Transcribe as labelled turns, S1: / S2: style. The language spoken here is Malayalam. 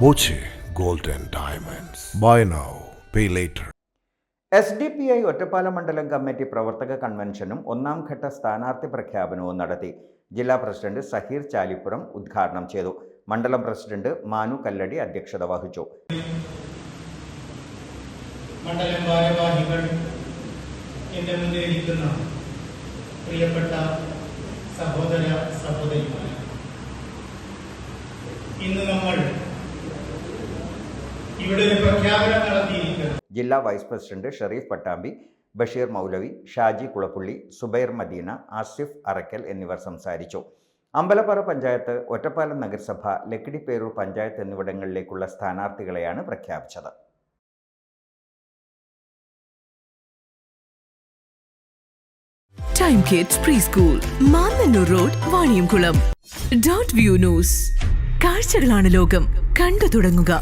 S1: Boche gold diamonds Diamonds. Buy now, pay later.
S2: S D P I Ottapalam മണ്ഡലം കമ്മിറ്റി പ്രവർത്തക കൺവെൻഷനും ഒന്നാം ഘട്ട സ്ഥാനാർത്ഥി പ്രഖ്യാപനവും നടത്തി ജില്ലാ പ്രസിഡന്റ് സഹീർ ചാലിപ്പുറം ഉദ്ഘാടനം ചെയ്തു മണ്ഡലം പ്രസിഡന്റ് മാനു കല്ലടി അധ്യക്ഷത വഹിച്ചു
S3: മണ്ഡലം ഭാരവാഹികൾ എന്റെ മുന്നിലിരിക്കുന്ന പ്രിയപ്പെട്ട സഹോദര സഹോദരിമാർ ഇന്ന് നമ്മൾ ഇവിടെ പ്രഖ്യാപനം നടത്തിയിരിക്കുന്നു.
S2: ജില്ലാ വൈസ് പ്രസിഡന്റ് ഷെറീഫ് പട്ടാമ്പി ബഷീർ മൗലവി ഷാജി കുളപ്പുള്ളി സുബൈർ മദീന ആസിഫ് അറക്കൽ എന്നിവർ സംസാരിച്ചു. അമ്പലപ്പാറ പഞ്ചായത്ത് ഒറ്റപ്പാലം നഗരസഭ ലക്കിടിപ്പേരൂർ പഞ്ചായത്ത് എന്നിവിടങ്ങളിലേക്കുള്ള സ്ഥാനാർത്ഥികളെയാണ് പ്രഖ്യാപിച്ചത്.
S4: Time kids pre school Mannannur road Vaniyamkulam dot view news കാഴ്ചകളാണ് ലോകം. കണ്ടു തുടങ്ങുക.